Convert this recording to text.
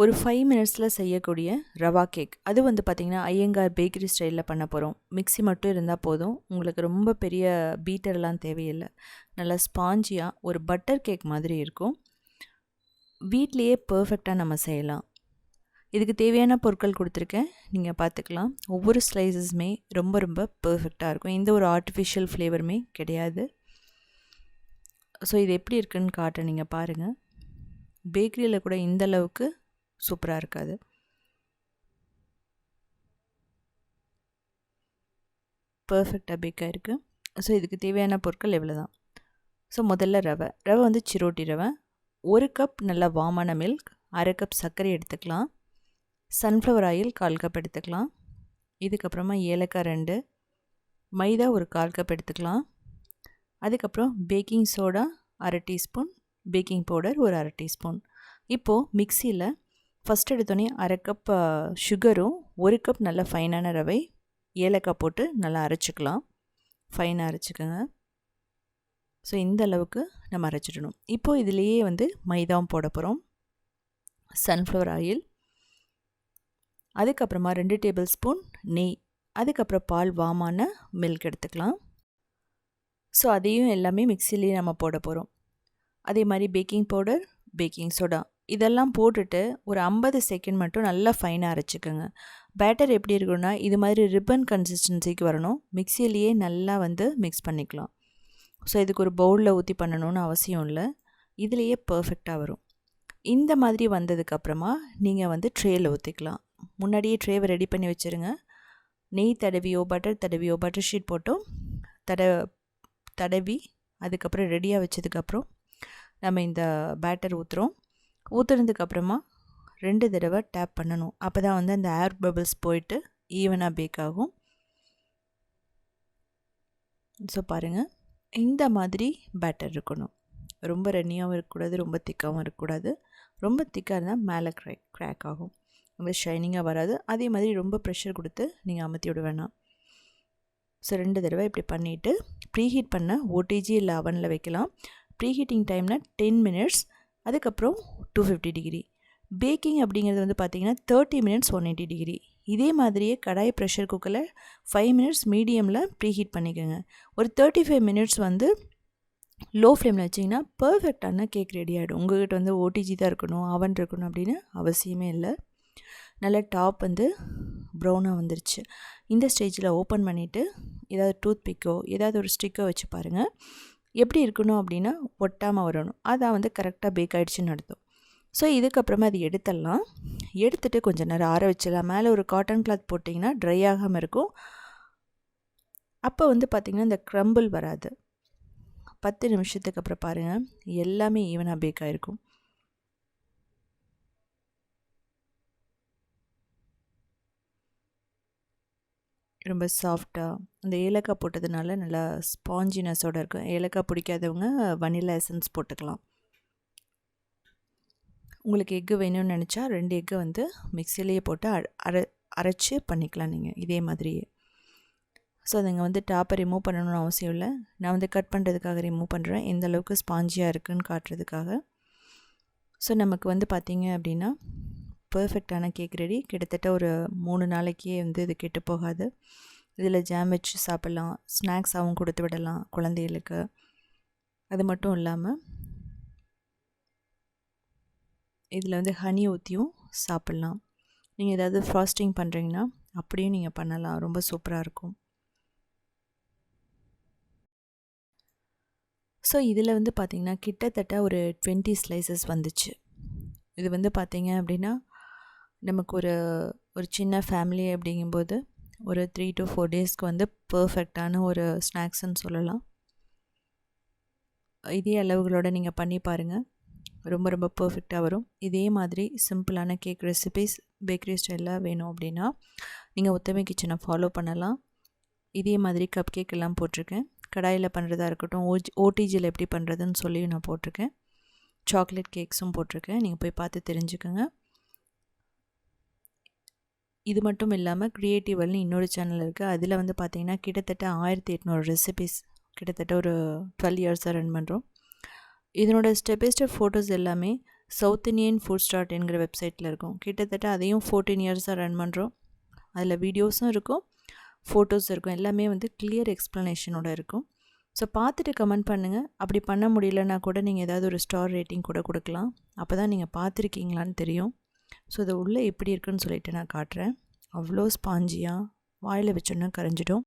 ஒரு ஃபைவ் மினிட்ஸில் செய்யக்கூடிய ரவா கேக் அது வந்து பார்த்திங்கன்னா ஐயங்கார் பேக்கரி ஸ்டைலில் பண்ண போகிறோம் மிக்சி மட்டும் இருந்தால் போதும். உங்களுக்கு ரொம்ப பெரிய பீட்டர்லாம் தேவையில்லை. நல்லா ஸ்பாஞ்சியாக ஒரு பட்டர் கேக் மாதிரி இருக்கும். வீட்லேயே பர்ஃபெக்டாக நம்ம செய்யலாம். இதுக்கு தேவையான பொருட்கள் கொடுத்துருக்கேன். நீங்கள் பார்த்துக்கலாம் ஒவ்வொரு ஸ்லைசஸுமே ரொம்ப ரொம்ப பர்ஃபெக்டாக இருக்கும். எந்த ஒரு ஆர்டிஃபிஷியல் ஃப்ளேவருமே கிடையாது. ஸோ இது எப்படி இருக்குன்னு காட்டுறேன். நீங்கள் பாருங்கள் பேக்கரியில் கூட இந்த அளவுக்கு சூப்பராக இருக்காது. பர்ஃபெக்டாக பேக் ஆகிருக்கு ஸோ இதுக்கு தேவையான பொருட்கள் எவ்வளோ தான் ஸோ முதல்ல ரவை. ரவை வந்து சிரோட்டி ரவை. ஒரு கப் நல்லா வாமான மில்க் அரை கப் சர்க்கரை எடுத்துக்கலாம். சன்ஃப்ளவர் ஆயில் கால் கப் எடுத்துக்கலாம். இதுக்கப்புறமா ஏலக்காய் ரெண்டு. மைதா ஒரு கால் கப் எடுத்துக்கலாம். அதுக்கப்புறம் பேக்கிங் சோடா அரை டீஸ்பூன் பேக்கிங் பவுடர் ஒரு அரை டீஸ்பூன் இப்போது மிக்சியில் ஃபஸ்ட் எடுத்தோடனே அரை கப் சுகரும் ஒரு கப் நல்ல ஃபைனான ரவை ஏலக்காய் போட்டு நல்லா அரைச்சிக்கலாம். ஃபைனாக அரைச்சிக்கோங்க. ஸோ இந்த அளவுக்கு நம்ம அரைச்சிடணும். இப்போது இதுலேயே வந்து மைதாவும் போட போகிறோம் சன்ஃப்ளவர் ஆயில் அதுக்கப்புறமா ரெண்டு டேபிள் ஸ்பூன் நெய். அதுக்கப்புறம் பால் வாமான மில்க் எடுத்துக்கலாம். ஸோ அதையும் எல்லாமே மிக்சிலேயே நம்ம போட போகிறோம் அதே மாதிரி பேக்கிங் பவுடர் பேக்கிங் சோடா இதெல்லாம் போட்டுட்டு ஒரு ஐம்பது செகண்ட் மட்டும் நல்லா ஃபைனாக அரைச்சிக்கோங்க. பேட்டர் எப்படி இருக்குன்னா இது மாதிரி ரிப்பன் கன்சிஸ்டன்சிக்கு வரணும். மிக்சிலேயே நல்லா வந்து மிக்ஸ் பண்ணிக்கலாம். ஸோ இதுக்கு ஒரு பவுலில் ஊற்றி பண்ணணும்னு அவசியம் இல்லை. இதுலேயே பர்ஃபெக்டாக வரும். இந்த மாதிரி வந்ததுக்கப்புறமா நீங்கள் வந்து ட்ரேயில் ஊற்றிக்கலாம் முன்னாடியே ட்ரேவை ரெடி பண்ணி வச்சுருங்க. நெய் தடவியோ பட்டர் தடவியோ பட்டர் ஷீட் போட்டோ தட தடவி அதுக்கப்புறம் ரெடியாக வச்சதுக்கப்புறம் நம்ம இந்த பேட்டர் ஊற்றுறோம் ஊற்றுனதுக்கப்புறமா ரெண்டு தடவை டேப் பண்ணணும். அப்போ தான் வந்து அந்த ஏர் பபிள்ஸ் போயிட்டு ஈவனாக பேக் ஆகும். ஸோ பாருங்கள் இந்த மாதிரி பேட்டர் இருக்கணும். ரொம்ப ரன்னியாகவும் இருக்கக்கூடாது ரொம்ப திக்காகவும் இருக்கக்கூடாது. ரொம்ப திக்காக இருந்தால் மேலே க்ராக் க்ராக் ஆகும். ரொம்ப ஷைனிங்காக வராது. அதே மாதிரி ரொம்ப ப்ரெஷர் கொடுத்து நீங்கள் அமர்த்தி விட வேணாம். ஸோ ரெண்டு தடவை இப்படி பண்ணிவிட்டு ப்ரீஹீட் பண்ண ஓடிஜி இல்லை அவனில் வைக்கலாம். ப்ரீஹீட்டிங் டைம்னால் டென் மினிட்ஸ் அதுக்கப்புறம் டூ ஃபிஃப்டி டிகிரி பேக்கிங் அப்படிங்கிறது வந்து பார்த்திங்கன்னா thirty minutes one eighty degree இதே மாதிரியே கடாய் ப்ரெஷர் குக்கரில் ஃபைவ் மினிட்ஸ் மீடியமில் ப்ரீஹீட் பண்ணிக்கோங்க. ஒரு தேர்ட்டி ஃபைவ் மினிட்ஸ் வந்து லோ ஃப்ளேமில் வச்சிங்கன்னா பர்ஃபெக்டான கேக் ரெடி ஆகிடும் உங்கள்கிட்ட வந்து ஓடிஜி தான் இருக்கணும் அவன் இருக்கணும் அப்படின்னு அவசியமே இல்லை. நல்ல டாப் வந்து ப்ரௌனாக வந்துருச்சு. இந்த ஸ்டேஜில் ஓப்பன் பண்ணிவிட்டு ஏதாவது டூத் பிக்கோ ஏதாவது ஒரு ஸ்டிக்கோ வச்சு பாருங்கள் எப்படி இருக்கணும் அப்படின்னா ஒட்டாமல் வரணும். அதான் வந்து கரெக்டாக பேக் ஆகிடுச்சின்னு அர்த்தம். ஸோ இதுக்கப்புறமா அது எடுத்துடலாம். எடுத்துகிட்டு கொஞ்சம் நேரம் ஆற வச்சிடலாம். மேலே ஒரு காட்டன் கிளாத் போட்டிங்கன்னா ட்ரை ஆகாமல் இருக்கும். அப்போ வந்து பார்த்திங்கன்னா இந்த க்ரம்பிள் வராது. பத்து நிமிஷத்துக்கு அப்புறம் பாருங்கள் எல்லாமே ஈவனாக பேக் ஆகிருக்கும் ரொம்ப சாஃப்டாக அந்த ஏலக்காய் போட்டதுனால நல்லா ஸ்பாஞ்சினஸோடு இருக்கும். ஏலக்காய் பிடிக்காதவங்க வனிலா எசன்ஸ் போட்டுக்கலாம். உங்களுக்கு எக்கு வேணும்னு நினச்சா ரெண்டு எக்கு வந்து மிக்சிலேயே போட்டு அரை அரைச்சி பண்ணிக்கலாம் நீங்கள் இதே மாதிரியே. ஸோ அதுங்க வந்து டாப்பை ரிமூவ் பண்ணணும்னு அவசியம் இல்லை. நான் வந்து கட் பண்ணுறதுக்காக ரிமூவ் பண்ணுறேன் எந்த அளவுக்கு ஸ்பாஞ்சியாக இருக்குதுன்னு காட்டுறதுக்காக. ஸோ நமக்கு வந்து பார்த்திங்க அப்படின்னா பர்ஃபெக்டான கேக் ரெடி கிட்டத்தட்ட ஒரு மூணு நாளைக்கே வந்து இது கெட்டு போகாது. இதில் ஜாம் வச்சு சாப்பிட்லாம். ஸ்நாக்ஸாகவும் கொடுத்து விடலாம் குழந்தைகளுக்கு. அது மட்டும் இல்லாமல் இதில் வந்து ஹனி ஊற்றியும் சாப்பிட்லாம். நீங்கள் ஏதாவது ஃப்ராஸ்டிங் பண்ணுறீங்கன்னா அப்படியும் நீங்கள் பண்ணலாம். ரொம்ப சூப்பராக இருக்கும். ஸோ இதில் வந்து பார்த்திங்கன்னா கிட்டத்தட்ட ஒரு டுவெண்ட்டி ஸ்லைசஸ் வந்துச்சு. இது வந்து பார்த்திங்க அப்படின்னா நமக்கு ஒரு ஒரு சின்ன ஃபேமிலி அப்படிங்கும்போது ஒரு த்ரீ டு ஃபோர் டேஸ்க்கு வந்து பர்ஃபெக்டான ஒரு ஸ்நாக்ஸ்ன்னு சொல்லலாம். இதே அளவுகளோடு நீங்கள் பண்ணி பாருங்கள் ரொம்ப ரொம்ப பர்ஃபெக்டாக வரும். இதே மாதிரி சிம்பிளான கேக் ரெசிபிஸ் பேக்கரி ஸ்டைலாக வேணும் அப்படின்னா நீங்கள் உத்தமை கிச்சனை ஃபாலோ பண்ணலாம். இதே மாதிரி கப் கேக் எல்லாம் போட்டிருக்கேன். கடாயில் பண்ணுறதா இருக்கட்டும் ஓஜி ஓடிஜியில் எப்படி பண்ணுறதுன்னு சொல்லி நான் போட்டிருக்கேன். சாக்லேட் கேக்ஸும் போட்டிருக்கேன். நீங்கள் போய் பார்த்து தெரிஞ்சுக்கோங்க. இது மட்டும் இல்லாமல் க்ரியேட்டிவல்னு இன்னொரு சேனல் இருக்குது அதில் வந்து பார்த்திங்கன்னா கிட்டத்தட்ட ஆயிரத்தி எட்நூறு ரெசிபிஸ் கிட்டத்தட்ட ஒரு டுவெல் இயர்ஸாக ரன் பண்ணுறோம் இதனோட ஸ்டெப் பை ஸ்டெப் ஃபோட்டோஸ் எல்லாமே சவுத் இண்டியன் ஃபுட் ஸ்டார்ட் என்கிற வெப்சைட்டில் இருக்கும். கிட்டத்தட்ட அதையும் ஃபோர்டீன் இயர்ஸாக ரன் பண்ணுறோம் அதில் வீடியோஸும் இருக்கும் ஃபோட்டோஸ் இருக்கும். எல்லாமே வந்து கிளியர் எக்ஸ்ப்ளனேஷனோட இருக்கும். ஸோ பார்த்துட்டு கமெண்ட் பண்ணுங்கள் அப்படி பண்ண முடியலன்னா கூட நீங்கள் ஏதாவது ஒரு ஸ்டார் ரேட்டிங் கூட கொடுக்கலாம். அப்போ தான் நீங்கள் பார்த்துருக்கீங்களான்னு தெரியும். ஸோ இது உள்ளே எப்படி இருக்குன்னு சொல்லிட்டு நான் காட்டுறேன். அவ்வளோ ஸ்பாஞ்சியாக வாயில் வச்சோன்னா கரைஞ்சிடும்.